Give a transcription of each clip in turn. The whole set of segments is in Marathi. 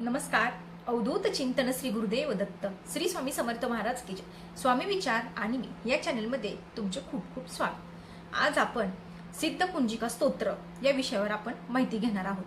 नमस्कार. अवधूत चिंतन श्री गुरुदेव दत्त. श्री स्वामी समर्थ महाराज की स्वामी विचार आणि मी या चॅनलमध्ये तुमचे खूप खूप स्वागत. आज आपण सिद्ध कुंजिका स्तोत्र या विषयावर आपण माहिती घेणार आहोत.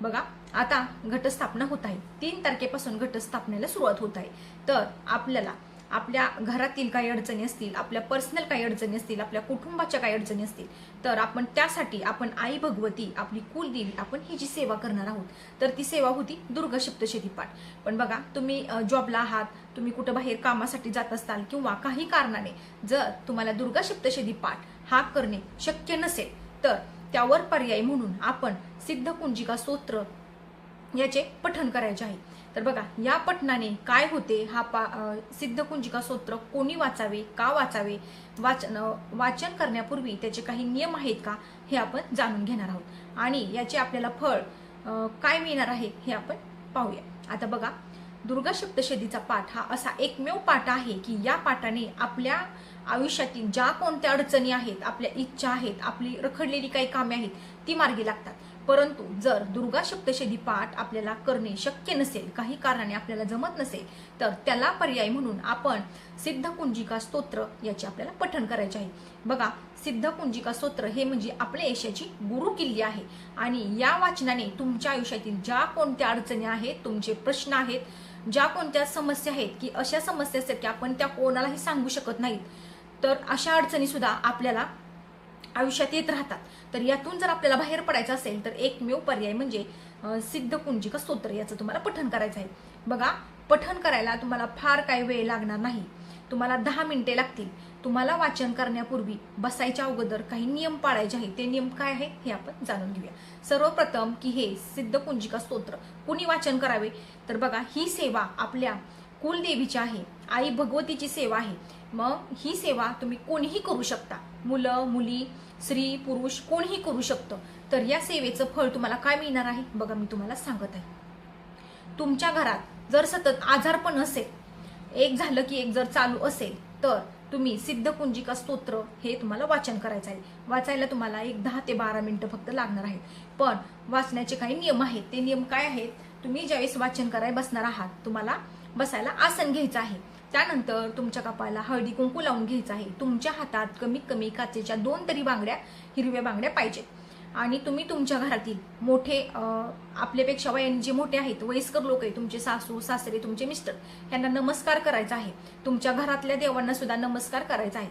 बघा आता घटस्थापना होत आहे. तीन तारखेपासून घटस्थापनेला सुरुवात होत आहे. तर आपल्याला आपल्या घरातील काही अडचणी असतील आपल्या पर्सनल काही अडचणी असतील आपल्या कुटुंबाच्या काही अडचणी असतील तर आपण त्यासाठी आपण आई भगवती आपली कुलदेवी आपण ही जी सेवा करणार आहोत तर ती सेवा होती दुर्गा सप्तशती पाठ पण बघा तुम्ही जॉबला आहात तुम्ही कुठं बाहेर कामासाठी जात असताल किंवा काही कारणाने जर तुम्हाला दुर्गा सप्तशती पाठ हा करणे शक्य नसेल तर त्यावर पर्याय म्हणून आपण सिद्ध कुंजिका स्तोत्र याचे पठण करायचे आहे. तर बघा या पठणाने काय होते? हा पा सिद्धकुंजिका सूत्र स्तोत्र कोणी वाचावे का वाचावे? वाचन वाचन करण्यापूर्वी त्याचे काही नियम आहेत का? हे आपण जाणून घेणार आहोत. आणि याचे आपल्याला फळ काय मिळणार आहे? हे आपण पाहूया. आता बघा दुर्गा सप्तशतीचा पाठ हा असा एकमेव पाठ आहे की या पाठाने आपल्या आयुष्यातील ज्या कोणत्या अडचणी आहेत आपल्या इच्छा आहेत आपली रखडलेली काही कामे आहेत ती मार्गी लागतात. परंतु जर दुर्गा सप्तशती पाठ आपल्याला करणे शक्य नसेल काही कारणाने आपल्याला जमत नसेल तर त्याला पर्याय म्हणून आपण सिद्ध कुंजिका स्तोत्र याचे आपल्याला पठण करायचे आहे. बघा सिद्ध कुंजिका स्तोत्र हे म्हणजे आपल्या यशाची गुरु किल्ली आहे. आणि या वाचनाने तुमच्या आयुष्यातील ज्या कोणत्या अडचणी आहेत तुमचे प्रश्न आहेत ज्या कोणत्या समस्या आहेत की अशा समस्या असतात की आपण त्या कोणालाही सांगू शकत नाहीत तर अशा अडचणी सुद्धा आपल्याला आयुष्यात येत राहतात. तर यातून जर आपल्याला बाहेर पडायचं असेल तर एकमेव पर्याय म्हणजे सिद्ध कुंजिका स्तोत्र याचं तुम्हाला पठण करायचं आहे. बघा पठण करायला तुम्हाला फार काही वेळ लागणार नाही. तुम्हाला दहा मिनिटे लागतील. तुम्हाला वाचन करण्यापूर्वी बसायच्या अगोदर काही नियम पाळायचे आहेत. ते नियम काय आहे हे आपण जाणून घेऊया. सर्वप्रथम की हे सिद्ध कुंजिका स्तोत्र. कुणी वाचन करावे? तर बघा ही सेवा आपल्या कुलदेवीची आहे. आई भगवतीची सेवा आहे. मग ही सेवा तुम्ही कोणीही करू शकता. मुलं मुली स्त्री पुरुष कोणीही करू शकतं. तर या सेवेचं फळ तुम्हाला काय मिळणार आहे? बघा मी तुम्हाला सांगत आहे. तुमच्या घरात जर सतत आजारपण असेल एक झालं की एक जर चालू असेल तर तुम्ही सिद्धकुंजिका स्तोत्र हे तुम्हाला वाचन करायचं आहे. वाचायला तुम्हाला एक दहा ते बारा मिनिटं फक्त लागणार आहेत. पण वाचण्याचे काही नियम आहेत. ते नियम काय आहेत? तुम्ही ज्यावेळेस वाचन करायला बसणार आहात तुम्हाला बसायला आसन घ्यायचं आहे. त्यानंतर तुमच्या कपाळाला हळदी कुंकू लावून घ्यायचं आहे. तुमच्या हातात कमीत कमी काचेच्या दोन तरी बांगड्या हिरव्या बांगड्या पाहिजेत. आणि तुम्ही तुमच्या घरातील मोठे आपल्यापेक्षा वयाने जे मोठे आहेत वयस्कर लोक आहेत तुमचे सासू सासरे तुमचे मिस्टर यांना नमस्कार करायचा आहे. तुमच्या घरातल्या देवांना सुद्धा नमस्कार करायचा आहे.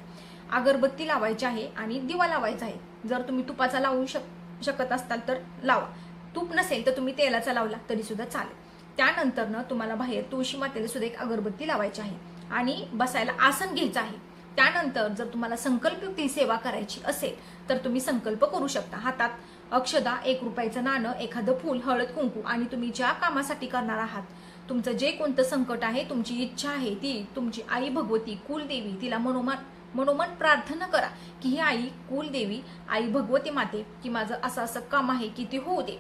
अगरबत्ती लावायची आहे आणि दिवा लावायचा आहे. जर तुम्ही तुपाचा लावू शक शकत असाल तर लावा. तूप नसेल तर तुम्ही तेलाचा लावला तरी सुद्धा चालेल. त्यानंतर ना तुम्हाला बाहेर तुळशी मातेला सुद्धा एक अगरबत्ती लावायची आहे. आणि बसायला आसन घ्यायचं आहे. त्यानंतर जर तुम्हाला संकल्पयुक्ती सेवा करायची असेल तर तुम्ही संकल्प करू शकता. हातात अक्षदा एक रुपयाचं नाणं एखादं फूल हळद कुंकू आणि तुम्ही ज्या कामासाठी करणार आहात तुमचं जे कोणतं संकट आहे तुमची इच्छा आहे ती तुमची आई भगवती कुलदेवी तिला मनोमान मनोमन प्रार्थना करा की ही आई कुलदेवी आई भगवती माते की माझं असं असं काम आहे की ते होऊ दे.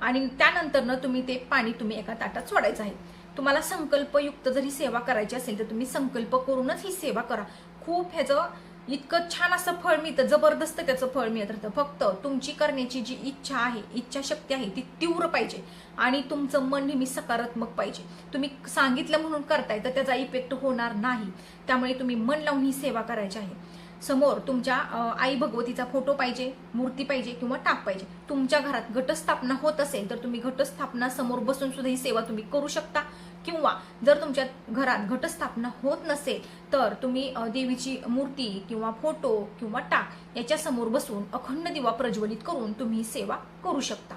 आणि त्यानंतर ना तुम्ही ते पाणी तुम्ही एका ताटात सोडायचं आहे. तुम्हाला संकल्पयुक्त जर ही सेवा करायची असेल तर तुम्ही संकल्प करूनच ही सेवा करा. खूप ह्याचं इतकं छान असं फळ मिळतं जबरदस्त त्याचं फळ मिळत राहतं. फक्त तुमची करण्याची जी इच्छा आहे इच्छाशक्ती आहे ती तीव्र पाहिजे. आणि तुमचं मन नेहमी सकारात्मक पाहिजे. तुम्ही सांगितलं म्हणून करताय तर त्याचा इफेक्ट होणार नाही. त्यामुळे तुम्ही मन लावून ही सेवा करायची आहे. समोर तुमच्या आई भगवतीचा फोटो पाहिजे मूर्ती पाहिजे किंवा टाक पाहिजे. तुमच्या घरात घटस्थापना होत असेल तर तुम्ही घटस्थापना समोर बसून सुद्धा ही सेवा तुम्ही करू शकता. किंवा जर तुमच्या घरात घटस्थापना होत नसेल तर तुम्ही देवीची मूर्ती किंवा फोटो किंवा टाक याच्या समोर बसून अखंड दिवा प्रज्वलित करून तुम्ही सेवा करू शकता.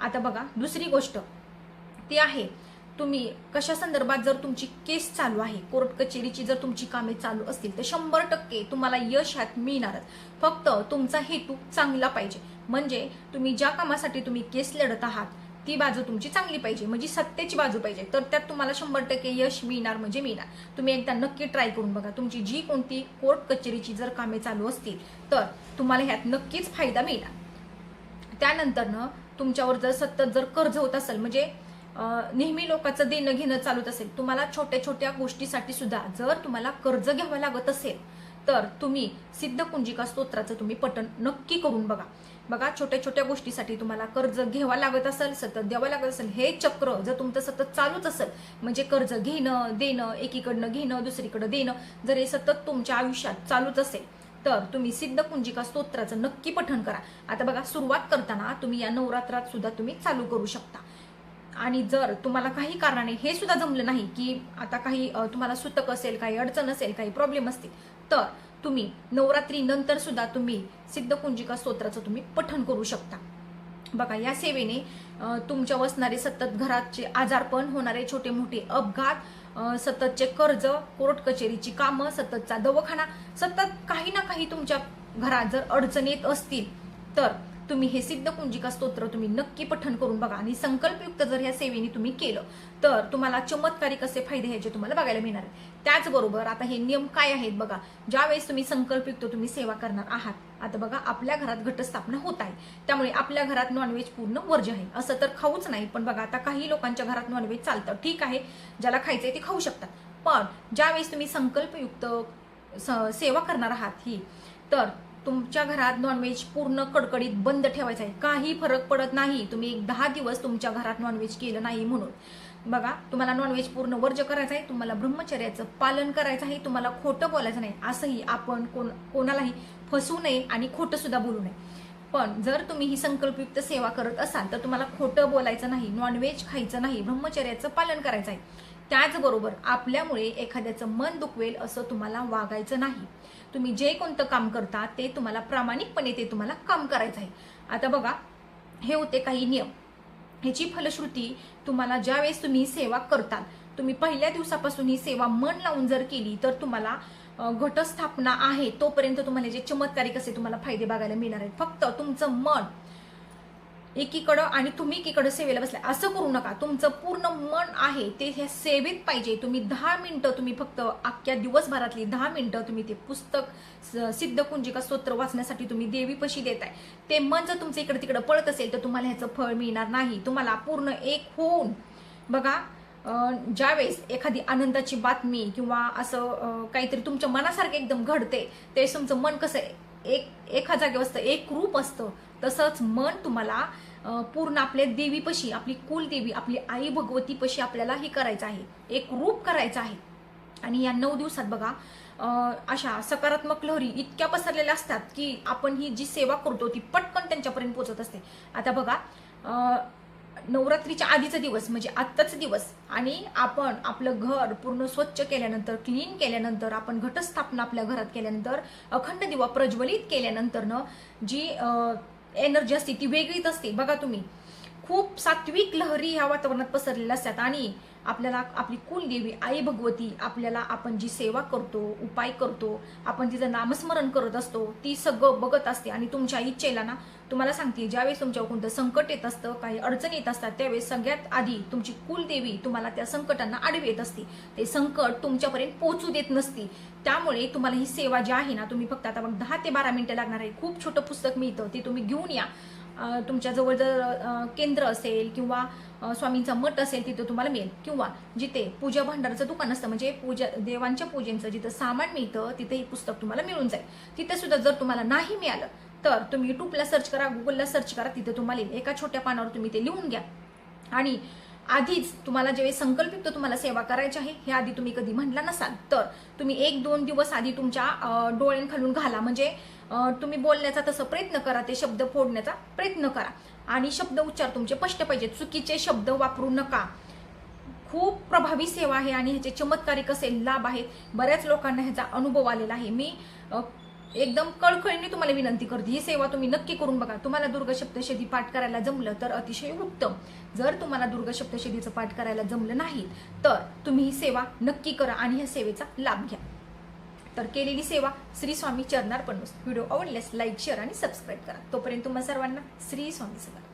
आता बघा दुसरी गोष्ट ती आहे तुम्ही कशा संदर्भात जर तुमची केस चालू आहे कोर्ट कचेरीची जर तुमची कामे चालू असतील तर शंभर टक्के तुम्हाला यश ह्यात मिळणारच. फक्त तुमचा हेतू चांगला पाहिजे. म्हणजे तुम्ही ज्या कामासाठी तुम्ही केस लढत आहात ती बाजू तुमची चांगली पाहिजे. म्हणजे सत्तेची बाजू पाहिजे. तर त्यात तुम्हाला शंभर टक्के यश मिळणार म्हणजे मिळणार. तुम्ही एकदा नक्की ट्राय करून बघा. तुमची जी कोणती कोर्ट कचेरीची जर कामे चालू असतील तर तुम्हाला ह्यात नक्कीच फायदा मिळणार. त्यानंतर ना तुमच्यावर जर सतत जर कर्ज होत असेल म्हणजे नेहमी लोकांचं देणं घेणं चालूच असेल. तुम्हाला छोट्या छोट्या गोष्टीसाठी सुद्धा जर तुम्हाला कर्ज घ्यावं लागत असेल तर तुम्ही सिद्ध कुंजिका स्तोत्राचं तुम्ही पठण नक्की करून बघा. बघा छोट्या छोट्या गोष्टीसाठी तुम्हाला कर्ज घ्यावं लागत असेल सतत द्यावं लागत असेल हे चक्र जर तुमचं सतत चालूच असेल म्हणजे कर्ज घेणं देणं एकीकडनं घेणं दुसरीकडं देणं जर हे सतत तुमच्या आयुष्यात चालूच असेल तर तुम्ही सिद्ध कुंजिका स्तोत्राचं नक्की पठण करा. आता बघा सुरुवात करताना तुम्ही या नवरात्रात सुद्धा तुम्ही चालू करू शकता. आणि जर तुम्हाला काही कारणाने हे सुद्धा जमलं नाही की आता काही तुम्हाला सुतक असेल काही अडचण असेल काही प्रॉब्लेम असतील तर तुम्ही नवरात्री नंतर सुद्धा तुम्ही सिद्धकुंजिका स्तोत्राचं तुम्ही पठण करू शकता. बघा या सेवेने तुमच्या वसणारे सतत घराचे आजारपण होणारे छोटे मोठे अपघात सततचे कर्ज कोर्ट कचेरीची कामं सततचा दवाखाना सतत काही ना काही तुमच्या घरात जर अडचण येत असतील तर तुम्ही हे सिद्ध कुंजिका स्तोत्र तुम्ही नक्की पठण करून बघा. आणि संकल्पयुक्त जर ह्या सेवेने तुम्ही केलं तर तुम्हाला चमत्कारिक असे फायदे ह्याचे तुम्हाला बघायला मिळणार आहेत. त्याचबरोबर आता हे नियम काय आहेत बघा. ज्यावेळेस तुम्ही संकल्पयुक्त तुम्ही सेवा करणार आहात आता बघा आपल्या घरात घटस्थापना होत आहे. त्यामुळे आपल्या घरात नॉनव्हेज पूर्ण वर्ज आहे. असं तर खाऊच नाही पण बघा आता काही लोकांच्या घरात नॉनव्हेज चालतं. ठीक आहे ज्याला खायचंय ते खाऊ शकतात. पण ज्यावेळेस तुम्ही संकल्पयुक्त स- सेवा करणार आहात ही तर तुमच्या घरात नॉनव्हेज पूर्ण कडकडीत बंद ठेवायचं आहे. काही फरक पडत नाही. तुम्ही एक दहा दिवस तुमच्या घरात नॉनव्हेज केलं नाही म्हणून. बघा तुम्हाला नॉनव्हेज पूर्ण वर्ज करायचं आहे तुम्हाला ब्रह्मचर्याचं पालन करायचं आहे तुम्हाला खोटं बोलायचं नाही. असंही आपण कोण कोणालाही फसू नये आणि खोटं सुद्धा बोलू नये. पण जर तुम्ही ही संकल्पयुक्त सेवा करत असाल तर तुम्हाला खोटं बोलायचं नाही नॉनव्हेज खायचं नाही ब्रह्मचर्याचं पालन करायचं आहे. त्याचबरोबर आपल्यामुळे एखाद्याचं मन दुखवेल असं तुम्हाला वागायचं नाही. तुम्ही जे कोणतं काम करता ते तुम्हाला प्रामाणिकपणे ते तुम्हाला काम करायचं आहे. आता बघा हे होते काही नियम. ह्याची फलश्रुती तुम्हाला ज्यावेळेस तुम्ही सेवा करताल तुम्ही पहिल्या दिवसापासून ही सेवा मन लावून जर केली तर तुम्हाला घटस्थापना आहे तोपर्यंत तुम्हाला जे चमत्कारिक असे तुम्हाला फायदे बघायला मिळणार आहेत. फक्त तुमचं मन एकीकडं आणि तुम्ही एकीकडं सेवेला बसलाय. असं करू नका. तुमचं पूर्ण मन आहे ते ह्या सेवेत पाहिजे. तुम्ही दहा मिनिटं तुम्ही फक्त अख्ख्या दिवसभरातली दहा मिनिटं तुम्ही ते पुस्तक स- सिद्ध कुंजिका स्तोत्र वाचण्यासाठी तुम्ही देवीपशी देताय. ते मन जर तुमचं इकडे तिकडे पळत असेल तर तुम्हाला ह्याचं फळ मिळणार नाही. तुम्हाला पूर्ण एक होऊन बघा ज्यावेळेस एखादी आनंदाची बातमी किंवा असं काहीतरी तुमच्या मनासारखं एकदम घडते ते तुमचं मन कसं आहे, एक एका जागेवर असतं एक रूप असतं. तसंच मन तुम्हाला पूर्ण आपल्या देवीपशी आपली कुलदेवी आपली आई भगवतीपशी आपल्याला हे करायचं आहे. एक रूप करायचं आहे. आणि या नऊ दिवसात बघा अशा सकारात्मक लहरी इतक्या पसरलेल्या असतात की आपण ही जी सेवा करतो ती पटकन त्यांच्यापर्यंत पोहोचत असते. आता बघा नवरात्रीच्या आधीचा दिवस म्हणजे आत्ताचा दिवस. आणि आपण आपलं घर पूर्ण स्वच्छ केल्यानंतर क्लीन केल्यानंतर आपण घटस्थापना आपल्या घरात केल्यानंतर अखंड दिवा प्रज्वलित केल्यानंतरनं जी एनर्जी असते ती वेगळीच असते. बघा तुम्ही खूप सात्विक लहरी ह्या वातावरणात पसरलेल्या असतात. आणि आपल्याला आपली कुलदेवी आई भगवती आपल्याला आपण जी सेवा करतो उपाय करतो आपण तिचं नामस्मरण करत असतो ती सगळं बघत असते. आणि तुमच्या इच्छेला ना तुम्हाला सांगते ज्यावेळेस तुमच्यावर कोणतं संकट येत असतं काही अडचण येत असतात त्यावेळेस सगळ्यात आधी तुमची कुलदेवी तुम्हाला त्या संकटांना आडवी येत असते. ते संकट तुमच्यापर्यंत पोहोचू देत नसते. त्यामुळे तुम्हाला ही सेवा जी आहे ना तुम्ही फक्त आता मग दहा ते बारा मिनिटं लागणार आहे. खूप छोटं पुस्तक मिळतं ते तुम्ही घेऊन या. तुमच्या जवळ जर केंद्र असेल किंवा स्वामींचा मठ असेल तिथं तुम्हाला मिळेल. किंवा जिथे पूजा भांडाराचं दुकान असतं म्हणजे पूजा देवांच्या पूजेचं जिथं सामान मिळतं तिथे हे पुस्तक तुम्हाला मिळून जाईल. तिथे सुद्धा जर तुम्हाला नाही मिळालं तर तुम्ही युट्यूबला सर्च करा गुगलला सर्च करा तिथे तुम्हाला येईल. एका छोट्या पानावर तुम्ही ते लिहून घ्या. आणि आधीच तुम्हाला जेव्हा संकल्पित तुम्हाला सेवा करायची आहे हे आधी तुम्ही कधी म्हटला नसाल तर तुम्ही एक दोन दिवस आधी तुमच्या डोळ्यांखालून घाला. म्हणजे तुम्ही बोलण्याचा तसं प्रयत्न करा ते शब्द फोडण्याचा प्रयत्न करा. आणि शब्द उच्चार तुमचे स्पष्ट पाहिजेत. चुकीचे शब्द वापरू नका. खूप प्रभावी सेवा आहे आणि ह्याचे चमत्कारिक असे लाभ आहेत. बऱ्याच लोकांना ह्याचा अनुभव आलेला आहे. मी एकदम कळकळीने तुम्हाला विनंती करते. ही सेवा तुम्ही नक्की करून बघा. तुम्हाला दुर्ग पाठ करायला जमलं तर अतिशय उत्तम. जर तुम्हाला दुर्ग पाठ करायला जमलं नाही तर तुम्ही ही सेवा नक्की करा आणि ह्या सेवेचा लाभ घ्या. तर केलेली सेवा श्री स्वामी चरणार पणूस व्हिडिओ आवडल्यास लाईक शेअर आणि सबस्क्राईब करा. तोपर्यंत तुम्हा सर्वांना श्री स्वामी समर्थ